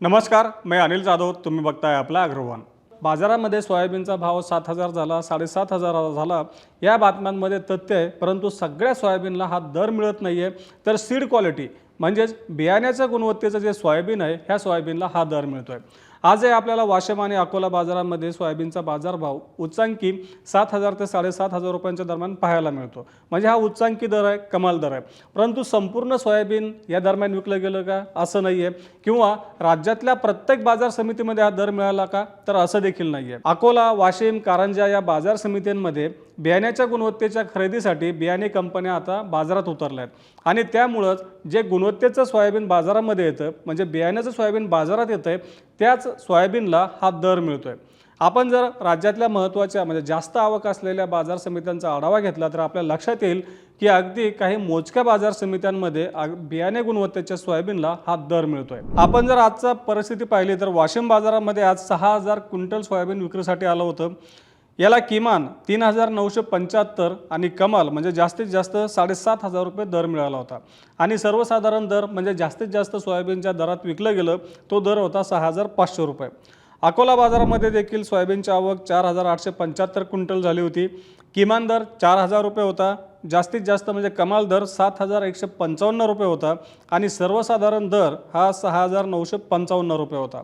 नमस्कार मी अनिल जाधव तुम्ही बघताय आपला अग्रवान. बाजारामध्ये सोयाबीनचा भाव सात हजार झाला साडेसात हजार झाला या बातम्यांमध्ये तथ्य आहे परंतु सगळ्या सोयाबीनला हा दर मिळत नाही आहे तर सीड क्वालिटी म्हणजेच बियाण्याच्या गुणवत्तेचं जे सोयाबीन आहे ह्या सोयाबीनला हा दर मिळतो आहे आजही आपल्याला वाशिम आणि अकोला बाजारामध्ये सोयाबीनचा बाजारभाव उच्चांकी सात हजार ते साडेसात हजार रुपयांच्या दरम्यान पाहायला मिळतो. म्हणजे हा उच्चांकी दर आहे कमाल दर आहे. परंतु संपूर्ण सोयाबीन या दरम्यान विकलं गेलं का? असं नाही आहे किंवा राज्यातल्या प्रत्येक बाजार समितीमध्ये हा दर मिळाला का? तर असं देखील नाही आहे अकोला वाशिम कारंजा या बाजार समित्यांमध्ये बियाण्याच्या गुणवत्तेच्या खरेदीसाठी बियाणे कंपन्या आता बाजारात उतरल्या आहेत. आणि त्यामुळंच जे गुणवत्तेचं सोयाबीन बाजारामध्ये येतं म्हणजे बियाण्याचं सोयाबीन बाजारात येतं आहे त्याच सोयाबीनला हा दर मिळतो आहे आपण जर राज्यातल्या महत्त्वाच्या म्हणजे जास्त आवक असलेल्या बाजार समित्यांचा आढावा घेतला तर आपल्या लक्षात येईल की अगदी काही मोजक्या बाजार समित्यांमध्ये बियाणे गुणवत्तेच्या सोयाबीनला हा दर मिळतोय. आपण जर आजचा परिस्थिती पाहिली तर वाशिम बाजारामध्ये आज सहा हजार क्विंटल सोयाबीन विक्रीसाठी आलं होतं. याला किमान तीन हजार नऊशे पंच्याहत्तर आणि कमाल म्हणजे जास्तीत जास्त साडेसात हजार रुपये दर मिळाला होता. आणि सर्वसाधारण दर म्हणजे जास्तीत जास्त सोयाबीनच्या दरात विकलं गेलं तो दर होता सहा हजार पाचशे रुपये. अकोला बाजारामध्ये देखील सोयाबीनची आवक चार हजार आठशे पंच्याहत्तर क्विंटल झाली होती. किमान दर चार हजार रुपये होता. जास्तीत जास्त म्हणजे कमाल दर सात हजार एकशे पंचावन्न रुपये होता. आणि सर्वसाधारण दर हा सहा हजार नऊशे पंचावन्न रुपये होता.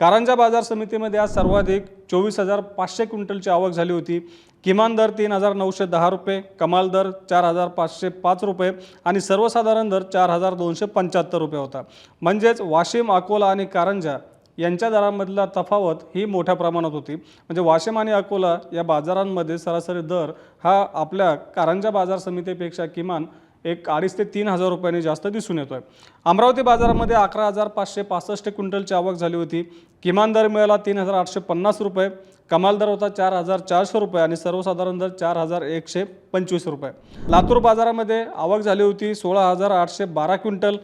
कारंजा बाजार समितीमध्ये आज सर्वाधिक चोवीस हजार पाचशे क्विंटलची आवक झाली होती. किमान दर तीन हजार नऊशे दहा रुपये कमाल दर चार हजार पाचशे पाच रुपये आणि सर्वसाधारण दर चार हजार दोनशे पंच्याहत्तर रुपये होता. म्हणजेच वाशिम अकोला आणि कारंजा यांच्या दरांमधला तफावत ही मोठ्या प्रमाणात होती. म्हणजे वाशिम आणि अकोला या बाजारांमध्ये सरासरी दर हा आपल्या कारंजा बाजार समितीपेक्षा किमान एक अडीच ते तीन हजार रुपयांनी जास्त दिसून येतो आहे अमरावती बाजारामध्ये अकरा हजार पाचशे पासष्ट क्विंटलची आवक झाली होती. किमान दर मिळाला तीन हजार आठशे पन्नास रुपये कमाल दर होता चार हजार चारशे रुपये आणि सर्वसाधारण दर चार हजार एकशे पंचवीस रुपये. लातूर बाजारामध्ये आवक झाली होती सोळा हजार आठशे बारा क्विंटल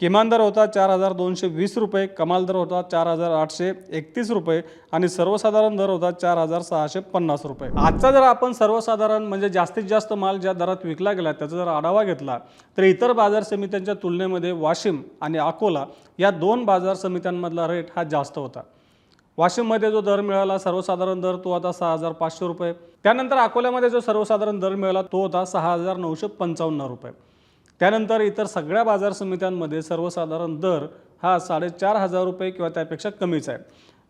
किमान दर होता चार हजार दोनशे वीस रुपये कमाल दर होता चार हजार आठशे एकतीस रुपये आणि सर्वसाधारण दर होता चार हजार सहाशे पन्नास रुपये. आजचा जर आपण सर्वसाधारण म्हणजे जास्तीत जास्त माल ज्या दरात विकला गेला त्याचा जर आढावा घेतला तर इतर बाजार समित्यांच्या तुलनेमध्ये वाशिम आणि अकोला या दोन बाजार समित्यांमधला रेट हा जास्त होता. वाशिममध्ये जो दर मिळाला सर्वसाधारण दर तो होता सहा हजार पाचशे रुपये. त्यानंतर अकोल्यामध्ये जो सर्वसाधारण दर मिळाला तो होता सहा हजार नऊशे पंचावन्न रुपये. त्यानंतर इतर सगळ्या बाजार समित्यांमध्ये सर्वसाधारण दर हा साडेचार हजार रुपये किंवा त्यापेक्षा कमीच आहे.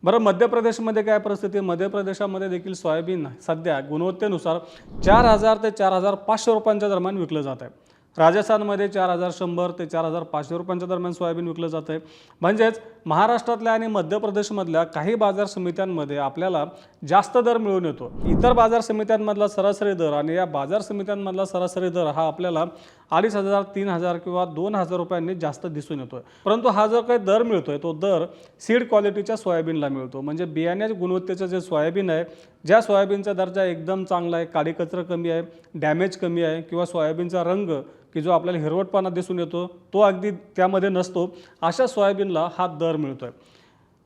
बरं मध्य प्रदेशमध्ये काय परिस्थिती? मध्य प्रदेशामध्ये देखील सोयाबीन सध्या गुणवत्तेनुसार चार हजार ते चार हजार पाचशे रुपयांच्या दरम्यान विकलं जात आहे. राजस्थानमध्ये चार हजार शंभर ते चार हजार पाचशे रुपयांच्या दरम्यान सोयाबीन विकलं जातं आहे. म्हणजेच महाराष्ट्रातल्या आणि मध्य प्रदेशमधल्या काही बाजार समित्यांमध्ये आपल्याला जास्त दर मिळून येतो. इतर बाजार समित्यांमधला सरासरी दर आणि या बाजार समित्यांमधला सरासरी दर हा आपल्याला अडीच हजार तीन हजार किंवा दोन हजार रुपयांनी जास्त दिसून येतोय. परंतु हा जो काही दर मिळतोय तो दर सीड क्वालिटीच्या सोयाबीनला मिळतो. म्हणजे बियाण्याच्या गुणवत्तेचं जे सोयाबीन आहे ज्या सोयाबीनचा दर्जा एकदम चांगला आहे काडी कचरं कमी आहे डॅमेज कमी आहे किंवा सोयाबीनचा रंग की जो आपल्याला हिरवटपणा दिसून येतो तो अगदी त्यामध्ये नसतो अशा सोयाबीनला हा दर मिळतो आहे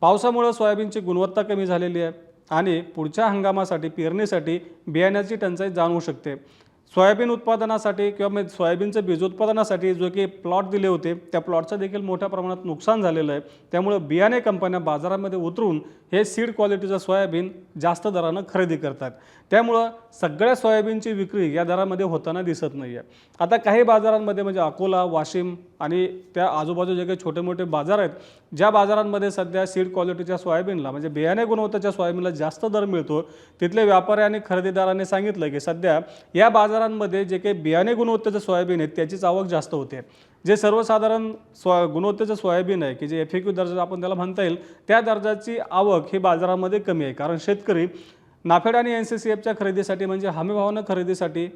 पावसामुळं सोयाबीनची गुणवत्ता कमी झालेली आहे आणि पुढच्या हंगामासाठी पेरणीसाठी बियाण्याची टंचाई जाणवू शकते. सोयाबीन उत्पादनासाठी किंवा म्हणजे सोयाबीनचं बीज उत्पादनासाठी जो की प्लॉट दिले होते त्या प्लॉटचं देखील मोठ्या प्रमाणात नुकसान झालेलं आहे. त्यामुळं बियाणे कंपन्या बाजारामध्ये उतरून हे सीड क्वालिटीचं सोयाबीन जास्त दरानं खरेदी करतात. त्यामुळं सगळ्या सोयाबीनची विक्री या दरामध्ये होताना दिसत नाही आहे आता काही बाजारांमध्ये म्हणजे अकोला वाशिम आणि त्या आजूबाजू जे काही छोटे मोठे बाजार आहेत ज्या बाजारांमध्ये सध्या सीड क्वालिटीच्या सोयाबीनला म्हणजे बियाणे गुणवत्तेच्या सोयाबीनला जास्त दर मिळतो तिथले व्यापारी आणि खरेदीदारांनी सांगितलं की सध्या या बाजारांमध्ये जे काही बियाणे गुणवत्तेचं सोयाबीन आहे त्याचीच आवक जास्त होते. जे सर्वसाधारण स्व गुणवत्तेचं सोयाबीन आहे की जे एफ क्यू दर्जा आपण त्याला म्हणता येईल त्या दर्जाची आवक ही बाजारामध्ये कमी आहे. कारण शेतकरी नाफेड आणि एन सी सी एफच्या खरेदीसाठी म्हणजे हमीभावानं खरेदीसाठी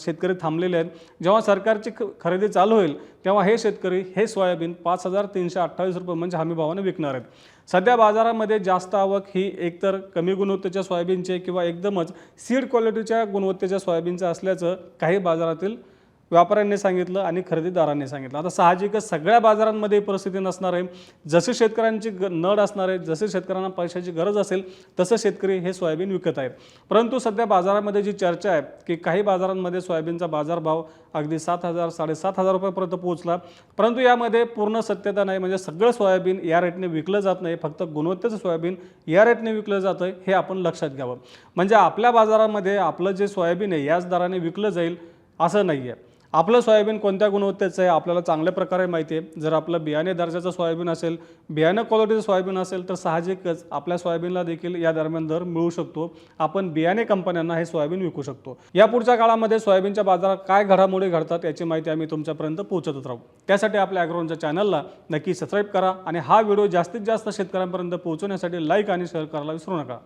शेतकरी थांबलेले आहेत. जेव्हा सरकारची ख खरेदी चालू होईल तेव्हा हे शेतकरी हे सोयाबीन पाच हजार तीनशे अठ्ठावीस रुपये म्हणजे हमीभावानं विकणार आहेत. सध्या बाजारामध्ये जास्त आवक ही एकतर कमी गुणवत्तेच्या सोयाबीनची किंवा एकदमच सीड क्वालिटीच्या गुणवत्तेच्या सोयाबीनचं असल्याचं काही बाजारातील व्यापाऱ्यांनी सांगितलं आणि खरेदीदारांनी सांगितलं. आता साहजिकच सगळ्या बाजारांमध्ये परिस्थिती नसणार आहे. जसे शेतकऱ्यांची ग नड असणार आहे जसे शेतकऱ्यांना पैशाची गरज असेल तसं शेतकरी हे सोयाबीन विकत आहेत. परंतु सध्या बाजारामध्ये जी चर्चा आहे की काही बाजारांमध्ये सोयाबीनचा बाजारभाव अगदी सात हजार साडेसात हजार रुपयापर्यंत पोहोचला. परंतु यामध्ये पूर्ण सत्यता नाही म्हणजे सगळं सोयाबीन या रेटने विकलं जात नाही. फक्त गुणवत्तेचं सोयाबीन या रेटने विकलं जातं हे आपण लक्षात घ्यावं. म्हणजे आपल्या बाजारामध्ये आपलं जे सोयाबीन आहे याच दराने विकलं जाईल असं नाही आहे आपलं सोयाबीन कोणत्या गुणवत्तेचं आहे आपल्याला चांगल्या प्रकारे माहिती आहे. जर आपलं बियाणे दर्जाचं सोयाबीन असेल बियाणं क्वालिटीचं सोयाबीन असेल तर साहजिकच आपल्या सोयाबीनला देखील या दरम्यान दर मिळू शकतो. आपण बियाणे कंपन्यांना हे सोयाबीन विकू शकतो. या पुढच्या काळामध्ये सोयाबीनच्या बाजारात काय घडामोडी घडतात याची माहिती आम्ही तुमच्यापर्यंत पोहोचतच राहू. त्यासाठी आपल्या ॲग्रोनच्या चॅनलला नक्की सबस्क्राईब करा आणि हा व्हिडिओ जास्तीत जास्त शेतकऱ्यांपर्यंत पोहोचवण्यासाठी लाईक आणि शेअर करायला विसरू नका.